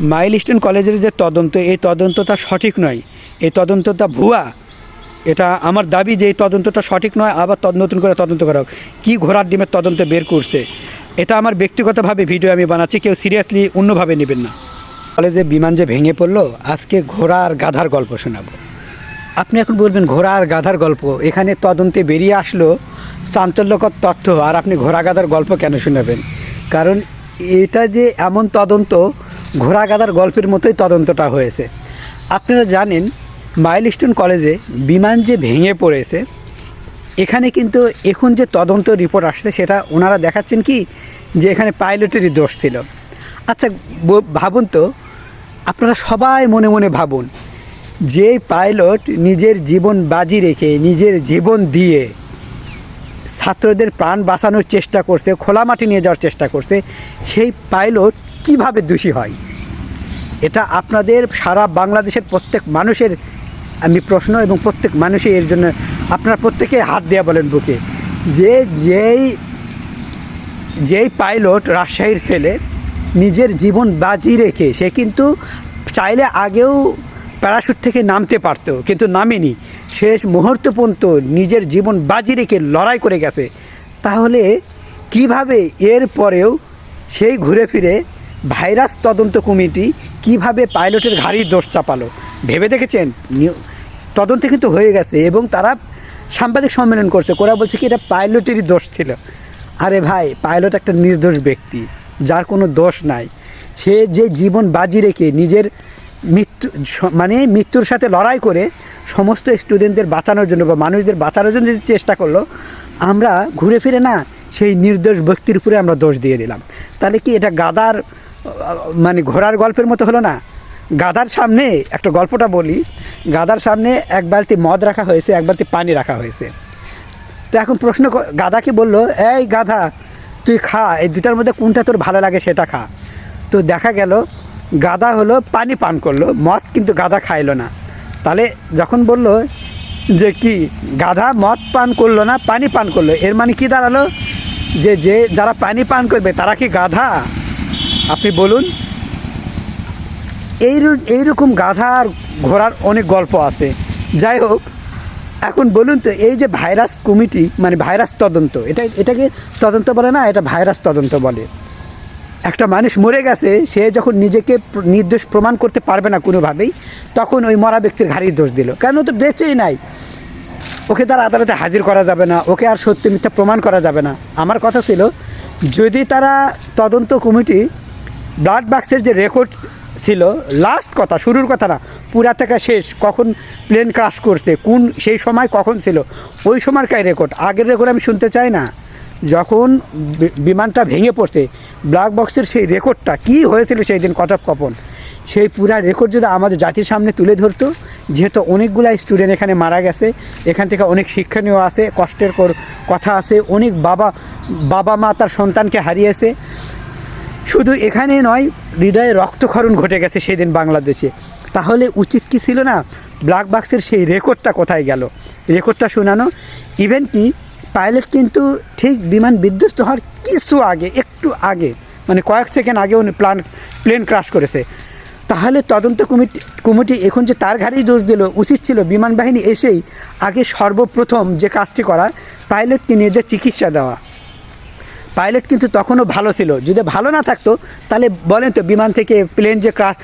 Milestone কলেজের যে তদন্ত, এই তদন্তটা সঠিক নয়। এই তদন্তটা ভুয়া। এটা আমার দাবি যে এই তদন্তটা সঠিক নয়, আবার নতুন করে তদন্ত করা হোক। কী ঘোড়ার ডিমের তদন্ত বের করছে? এটা আমার ব্যক্তিগতভাবে ভিডিও আমি বানাচ্ছি, কেউ সিরিয়াসলি অন্যভাবে নেবেন না। কলেজে বিমান যে ভেঙে পড়ল, আজকে ঘোড়া আর গাধার গল্প শোনাবো। আপনি এখন বলবেন, ঘোড়া আর গাধার গল্প, এখানে তদন্তে বেরিয়ে আসলো চাঞ্চল্যকর তথ্য, আর আপনি ঘোড়া গাধার গল্প কেন শোনাবেন? কারণ এটা যে এমন তদন্ত ঘোড়া গাধার গল্পের মতোই তদন্তটা হয়েছে। আপনারা জানেন, মাইলস্টোন কলেজে বিমান যে ভেঙে পড়েছে, এখানে কিন্তু এখন যে তদন্ত রিপোর্ট আসছে সেটা ওনারা দেখাচ্ছেন কি, যে এখানে পাইলটেরই দোষ ছিল। আচ্ছা ভাবুন তো, আপনারা সবাই মনে মনে ভাবুন, যে পাইলট নিজের জীবন বাজি রেখে, নিজের জীবন দিয়ে ছাত্রদের প্রাণ বাঁচানোর চেষ্টা করছে, খোলা মাঠে নিয়ে যাওয়ার চেষ্টা করছে, সেই পাইলট কীভাবে দোষী হয়? এটা আপনাদের সারা বাংলাদেশের প্রত্যেক মানুষের, আমি প্রশ্ন এবং প্রত্যেক মানুষই এর জন্য আপনার প্রত্যেকে হাত দেওয়া বলেন বুকে। যে যেই যেই পাইলট রাজশাহীর ছেলে, নিজের জীবন বাজি রেখে সে কিন্তু চাইলে আগেও প্যারাশুট থেকে নামতে পারতো, কিন্তু নামেনি। শেষ মুহূর্ত পর্যন্ত নিজের জীবন বাজি রেখে লড়াই করে গেছে। তাহলে কীভাবে এর পরেও সেই ঘুরে ফিরে ভাইরাস তদন্ত কমিটি কীভাবে পাইলটের ঘাড়ির দোষ চাপালো? ভেবে দেখেছেন? তদন্ত কিন্তু হয়ে গেছে এবং তারা সাংবাদিক সম্মেলন করছে। ওরা বলছে কি, এটা পাইলটেরই দোষ ছিল। আরে ভাই, পাইলট একটা নির্দোষ ব্যক্তি, যার কোনো দোষ নাই। সে যে জীবন বাজি রেখে নিজের মৃত্যু মানে মৃত্যুর সাথে লড়াই করে সমস্ত স্টুডেন্টদের বাঁচানোর জন্য বা মানুষদের বাঁচানোর জন্য যে চেষ্টা করল, আমরা ঘুরে ফিরে না, সেই নির্দোষ ব্যক্তির উপরে আমরা দোষ দিয়ে দিলাম। তাহলে কি এটা গাদার মানে ঘোড়ার গল্পের মতো হলো না। গাদার সামনে একটা গল্পটা বলি। গাদার সামনে এক বালতি মদ রাখা হয়েছে, এক বালতি পানি রাখা হয়েছে। তো এখন প্রশ্ন ক- গাধাকে বলল, এই গাধা, তুই খা, এই দুটার মধ্যে কোনটা তোর ভালো লাগে সেটা খা। তো দেখা গেল গাদা হলো পানি পান করল, মদ কিন্তু গাধা খাইলো না। তাহলে যখন বলল যে কি, গাধা মদ পান করল না, পানি পান করল। এর মানে কি দাঁড়াল? যে যে যারা পানি পান করবে তারা কি গাধা? আপনি বলুন। এই এইরকম গাধা আর ঘোড়ার অনেক গল্প আছে। যাই হোক, এখন বলুন তো, এই যে ভাইরাস কমিটি মানে ভাইরাস তদন্ত, এটা এটাকে তদন্ত বলে না, এটা ভাইরাস তদন্ত বলে। একটা মানুষ মরে গেছে, সে যখন নিজেকে নির্দোষ প্রমাণ করতে পারবে না কোনোভাবেই, তখন ওই মরা ব্যক্তির ঘাড়ির দোষ দিল। কেন ও তো বেঁচেই নাই। ওকে তার আদালতে হাজির করা যাবে না, ওকে আর সত্য মিথ্যা প্রমাণ করা যাবে না। আমার কথা ছিল, যদি তারা তদন্ত কমিটি ব্লাড বাক্সের যে রেকর্ড ছিল লাস্ট কথা, শুরুর কথা না পুরা থেকে শেষ, কখন প্লেন ক্রাশ করছে, কোন, সেই সময় কখন ছিল, ওই সময়কার রেকর্ড আগের রেকর্ড আমি শুনতে চাই না। যখন বিমানটা ভেঙে পড়ছে ব্ল্যাক বক্সের সেই রেকর্ডটা কি হয়েছিল সেই দিন কথোপকথন? সেই পুরা রেকর্ড যদি আমাদের জাতির সামনে তুলে ধরতো, যেহেতু অনেকগুলা স্টুডেন্ট এখানে মারা গেছে, এখান থেকে অনেক শিক্ষণীয় আছে, কষ্টের কথা আছে, অনেক বাবা বাবা মা তার সন্তানকে হারিয়েছে শুধু এখানে নয়, হৃদয়ে রক্তক্ষরণ ঘটে গেছে সেদিন বাংলাদেশে। তাহলে উচিত কি ছিল না? ব্ল্যাক বাক্সের সেই রেকর্ডটা কোথায় গেল? রেকর্ডটা শোনানো ইভেন কি পাইলট কিন্তু ঠিক বিমান বিধ্বস্ত হওয়ার কিছু আগে, একটু আগে মানে কয়েক সেকেন্ড আগে উনি প্লান প্লেন ক্রাশ করেছে। তাহলে তদন্ত কমিটি কমিটি এখন যে তার ঘাড়েই দোষ দিল, উচিত ছিল বিমান বাহিনী এসেই আগে সর্বপ্রথম যে কাজটি করা পাইলটকে নিয়ে যে চিকিৎসা দেওয়া। পাইলট কিন্তু তখনও ভালো ছিল। যদি ভালো না থাকতো, তাহলে বলেন তো, বিমান থেকে প্লেন যে ক্রাশ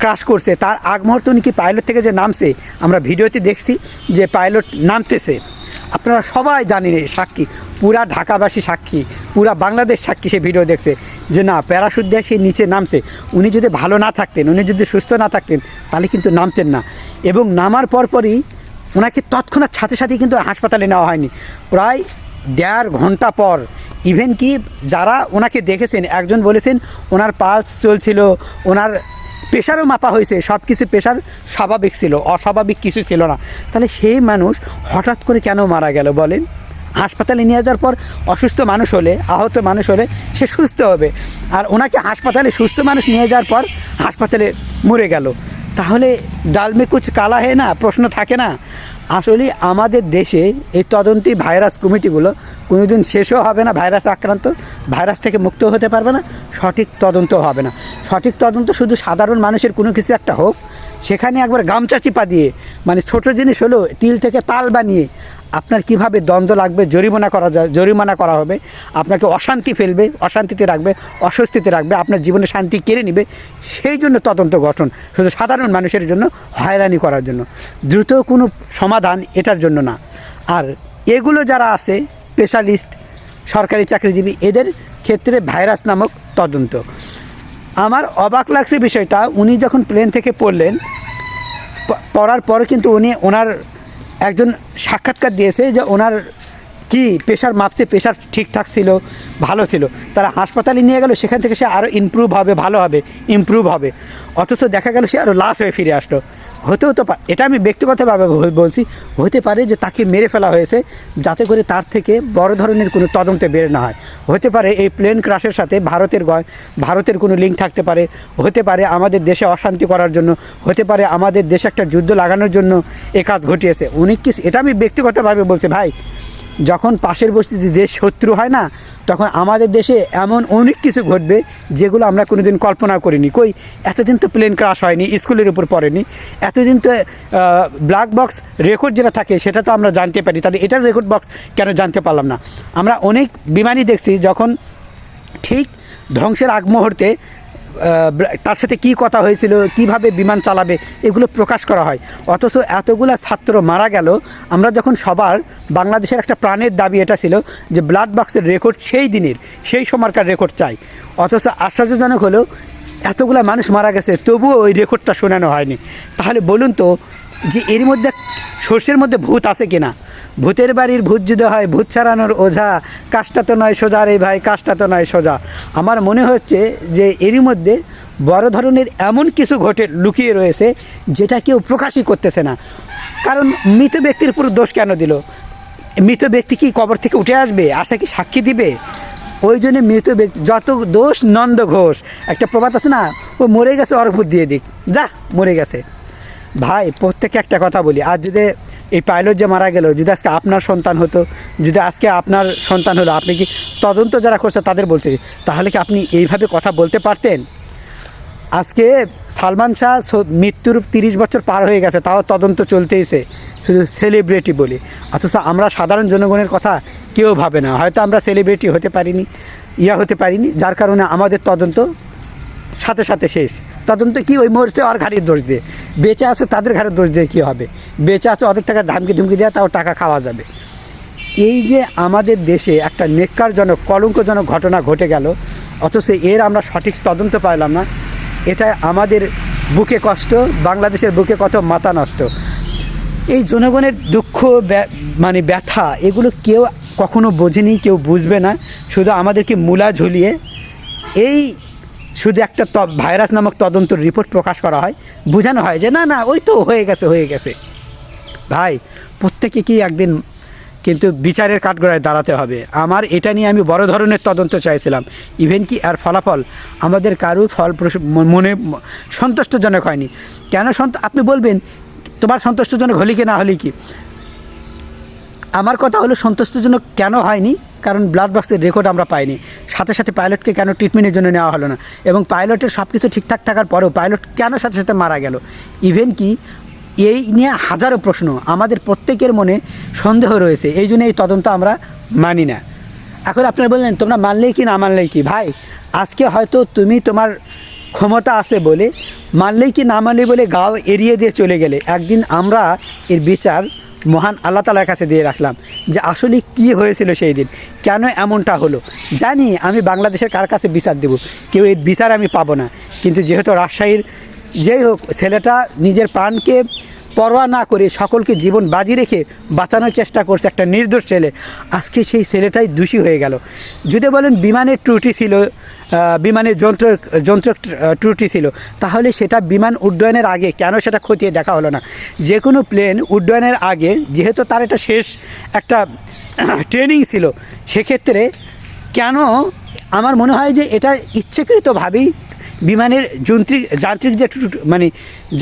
ক্রাশ করছে, তার আগ মুহূর্তে উনি কি পাইলট থেকে যে নামছে? আমরা ভিডিওতে দেখছি যে পাইলট নামতেছে। আপনারা সবাই জানেন এই সাক্ষী। পুরা ঢাকাবাসী সাক্ষী, পুরা বাংলাদেশ সাক্ষী সে ভিডিও দেখছে যে না, প্যারাশুট সে নিচে নামছে। উনি যদি ভালো না থাকতেন, উনি যদি সুস্থ না থাকতেন, তাহলে কিন্তু নামতেন না। এবং নামার পরপরই ওনাকে তৎক্ষণাৎ সাথে সাথে কিন্তু হাসপাতালে নেওয়া হয়নি। প্রায় দেড় ঘণ্টা পর ইভেন কি যারা ওনাকে দেখেছেন, একজন বলেছেন ওনার পালস চলছিল, ওনার প্রেশারও মাপা হয়েছে সব কিছু প্রেশার স্বাভাবিক ছিল, অস্বাভাবিক কিছু ছিল না। তাহলে সেই মানুষ হঠাৎ করে কেন মারা গেল বলেন? হাসপাতালে নিয়ে যাওয়ার পর অসুস্থ মানুষ হলে, আহত মানুষ হলে সে সুস্থ হবে। আর ওনাকে হাসপাতালে সুস্থ মানুষ নিয়ে যাওয়ার পর হাসপাতালে মরে গেল। তাহলে ডালমে কুচ কালা হে না? প্রশ্ন থাকে না? আসলে আমাদের দেশে এই তদন্তি ভাইরাস কমিটিগুলো কোনোদিন শেষও হবে না, ভাইরাস আক্রান্ত, ভাইরাস থেকে মুক্ত হতে পারবে না, সঠিক তদন্ত হবে না। সঠিক তদন্ত শুধু সাধারণ মানুষের কোনো কিছু একটা হোক, সেখানে একবার গামচা চিপা দিয়ে মানে ছোট জিনিস হলো তিল থেকে তাল বানিয়ে আপনার কীভাবে দ্বন্দ্ব লাগবে, জরিমানা করা যায়, জরিমানা করা হবে, আপনাকে অশান্তি ফেলবে, অশান্তিতে রাখবে, অস্বস্তিতে রাখবে, আপনার জীবনে শান্তি কেড়ে নেবে, সেই জন্য তদন্ত গঠন, শুধু সাধারণ মানুষের জন্য, হয়রানি করার জন্য। দ্রুত কোনো সমাধান এটার জন্য না। আর এগুলো যারা আছে স্পেশালিস্ট সরকারি চাকরিজীবী, এদের ক্ষেত্রে ভাইরাস নামক তদন্ত। আমার অবাক লাগছে বিষয়টা, উনি যখন প্লেন থেকে পড়লেন পড়ার পরে কিন্তু উনি ওনার একজন সাক্ষাৎকার দিয়েছে যে ওনার কি প্রেশার মাপছে প্রেশার ঠিকঠাক ছিল, ভালো ছিল। তারা হাসপাতালে নিয়ে গেল, সেখান থেকে সে আরও ইমপ্রুভ হবে, ভালো হবে ইমপ্রুভ হবে। অথচ দেখা গেল সে আরও লাশ হয়ে ফিরে আসলো। হতেও তো এটা আমি ব্যক্তিগতভাবে বলছি, হতে পারে যে তাকে মেরে ফেলা হয়েছে, যাতে করে তার থেকে বড় ধরনের কোনো তদন্তে বের না হয়। হতে পারে এই প্লেন ক্রাশের সাথে ভারতের ভারতের কোনো লিঙ্ক থাকতে পারে। হতে পারে আমাদের দেশে অশান্তি করার জন্য, হতে পারে আমাদের দেশে একটা যুদ্ধ লাগানোর জন্য এ কাজ ঘটিয়েছে। অনেক কিছু এটা আমি ব্যক্তিগতভাবে বলছি, ভাই যখন পাশের বস্তিতে দেশ শত্রু হয় না, তখন আমাদের দেশে এমন অনেক কিছু ঘটবে যেগুলো আমরা কোনোদিন কল্পনা করিনি। কই, এতদিন তো প্লেন ক্রাশ হয়নি, স্কুলের উপর পড়েনি। এতদিন তো ব্ল্যাক বক্স রেকর্ড যেটা থাকে, সেটা তো আমরা জানতে পারি। তাহলে এটার রেকর্ড বক্স কেন জানতে পারলাম না? আমরা অনেক বিমানই দেখছি যখন ঠিক ধ্বংসের আগ মুহূর্তে তার সাথে কি কথা হয়েছিল, কীভাবে বিমান চালাবে, এগুলো প্রকাশ করা হয়। অথচ এতগুলো ছাত্র মারা গেল, আমরা যখন সবার বাংলাদেশের একটা প্রাণের দাবি এটা ছিল যে ব্লাড বক্সের রেকর্ড সেই দিনের, সেই সময়কার রেকর্ড চাই। অথচ আশ্চর্যজনক হলো, এতগুলো মানুষ মারা গেছে, তবুও ওই রেকর্ডটা শোনানো হয়নি। তাহলে বলুন তো যে এর মধ্যে সর্ষের মধ্যে ভূত আছে কিনা? ভূতের বাড়ির ভূত যদি হয়, ভূত ছাড়ানোর ওঝা, কাজটা তো নয় সোজা রে ভাই, কাজটা তো নয় সোজা। আমার মনে হচ্ছে যে এরই মধ্যে বড় ধরনের এমন কিছু ঘটে, লুকিয়ে রয়েছে, যেটা কেউ প্রকাশই করতেছে না। কারণ মৃত ব্যক্তির উপর দোষ কেন দিল? মৃত ব্যক্তি কি কবর থেকে উঠে আসবে? আশা কি সাক্ষী দিবে? ওই জন্য মৃত ব্যক্তি, যত দোষ নন্দ ঘোষ, একটা প্রবাদ আছে না, ও মরে গেছে অর্ভুত দিয়ে দিক। যা, মরে গেছে। ভাই প্রত্যেকে একটা কথা বলি। আর যদি এই পাইলট যে মারা গেল, যদি আজকে আপনার সন্তান হতো, যদি আজকে আপনার সন্তান হলো, আপনি কি তদন্ত যারা করছে তাদের বলছে, তাহলে কি আপনি এইভাবে কথা বলতে পারতেন? আজকে সালমান শাহ মৃত্যুর তিরিশ বছর পার হয়ে গেছে, তাও তদন্ত চলতেইছে, শুধু সেলিব্রিটি বলি। অথচ আমরা সাধারণ জনগণের কথা কেউ ভাবে না। হয়তো আমরা সেলিব্রিটি হতে পারিনি, ইয়া হতে পারিনি, যার কারণে আমাদের তদন্ত সাথে সাথে শেষ। তদন্ত কি ওই মুহূর্তে আর ঘাড়ির দোষ দিয়ে? বেঁচে আছে তাদের ঘাড়ের দোষ দিয়ে কী হবে? বেঁচে আছে ওদের টাকা ধামকি ধুমকি দেওয়া তাও টাকা খাওয়া যাবে। এই যে আমাদের দেশে একটা নেককারজনক, কলঙ্কজনক ঘটনা ঘটে গেল, অথচ এর আমরা সঠিক তদন্ত পাইলাম না। এটা আমাদের বুকে কষ্ট, বাংলাদেশের বুকে কত মাথা নষ্ট। এই জনগণের দুঃখ মানে ব্যথা, এগুলো কেউ কখনো বোঝেনি, কেউ বুঝবে না। শুধু আমাদেরকে মূলা ঝুলিয়ে এই শুধু একটা ভাইরাস নামক তদন্ত রিপোর্ট প্রকাশ করা হয়। বোঝানো হয় যে, না না, ওই তো হয়ে গেছে হয়ে গেছে। ভাই, প্রত্যেকে কি একদিন কিন্তু বিচারের কাঠগড়ায় দাঁড়াতে হবে। আমার এটা নিয়ে আমি বড় ধরনের তদন্ত চাইছিলাম। ইভেন কি আর ফলাফল? আমাদের কারও ফল মনে সন্তুষ্টজনক হয়নি। কেন সন্ত আপনি বলবেন, তোমার সন্তুষ্টজনক হলি কি না হলি কি? আমার কথা হলো সন্তুষ্টজনক কেন হয়নি? কারণ ব্লাড বক্সের রেকর্ড আমরা পাইনি। সাথে সাথে পাইলটকে কেন ট্রিটমেন্টের জন্য নেওয়া হলো না? এবং পাইলটের সব কিছু ঠিকঠাক থাকার পরেও পাইলট কেন সাথে সাথে মারা গেল? ইভেন কি, এই নিয়ে হাজারো প্রশ্ন। আমাদের প্রত্যেকের মনে সন্দেহ রয়েছে। এই জন্য এই তদন্ত আমরা মানি না। এখন আপনারা বললেন, তোমরা মানলেই কি, না মানলেই কি? ভাই, আজকে হয়তো তুমি তোমার ক্ষমতা আছে বলে, মানলেই কি, না মানলেই বলে গাও এড়িয়ে দিয়ে চলে গেলে। একদিন আমরা এর বিচার মহান আল্লাহ তালার কাছে দিয়ে রাখলাম যে আসলে কি হয়েছিল সেই দিন, কেন এমনটা হলো? জানি আমি বাংলাদেশের কার কাছে বিচার দেব, কেউ এর বিচার আমি পাবো না। কিন্তু যেহেতু রাজশাহীর যেই হোক, ছেলেটা নিজের প্রাণকে পরোয়া না করে সকলকে জীবন বাজি রেখে বাঁচানোর চেষ্টা করছে একটা নির্দোষ ছেলে, আজকে সেই ছেলেটাই দোষী হয়ে গেল। যদি বলেন বিমানের ত্রুটি ছিল বিমানের যন্ত্র যন্ত্র ত্রুটি ছিল। তাহলে সেটা বিমান উড্ডয়নের আগে কেন সেটা খতিয়ে দেখা হলো না? যে কোনো প্লেন উড্ডয়নের আগে, যেহেতু তার এটা শেষ একটা ট্রেনিং ছিল, সেক্ষেত্রে কেন আমার মনে হয় যে এটা ইচ্ছাকৃতভাবেই বিমানের যন্ত্রিক, যান্ত্রিক যে মানে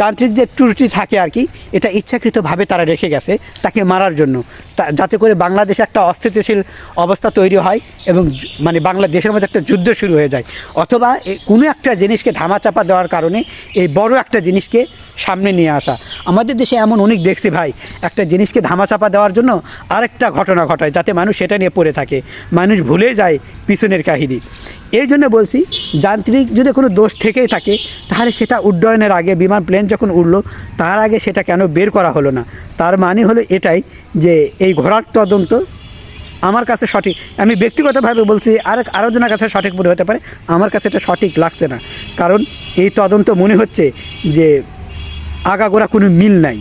যান্ত্রিক যে ত্রুটি থাকে আর কি, এটা ইচ্ছাকৃতভাবে তারা রেখে গেছে তাকে মারার জন্য। যাতে করে বাংলাদেশে একটা অস্থিতিশীল অবস্থা তৈরি হয় এবং মানে বাংলাদেশের মধ্যে একটা যুদ্ধ শুরু হয়ে যায়। অথবা কোনো একটা জিনিসকে ধামাচাপা দেওয়ার কারণে এই বড় একটা জিনিসকে সামনে নিয়ে আসা। আমাদের দেশে এমন অনেক দেখছি ভাই, একটা জিনিসকে ধামাচাপা দেওয়ার জন্য আরেকটা ঘটনা ঘটায়, যাতে মানুষ সেটা নিয়ে পড়ে থাকে। মানুষ ভুলে যায় পিছনের কাহিনী। এই জন্য বলছি, যান্ত্রিক যদি কোনো দোষ থেকেই থাকে, তাহলে সেটা উড্ডয়নের আগে বিমান প্লেন যখন উড়ল, তার আগে সেটা কেন বের করা হলো না? তার মানে হলো এটাই যে এই ঘোড়ার তদন্ত আমার কাছে সঠিক। আমি ব্যক্তিগতভাবে বলছি আর আরও জনের কাছে সঠিক মনে হতে পারে, আমার কাছে এটা সঠিক লাগছে না। কারণ এই তদন্ত মনে হচ্ছে যে আগাগোড়া কোনো মিল নাই।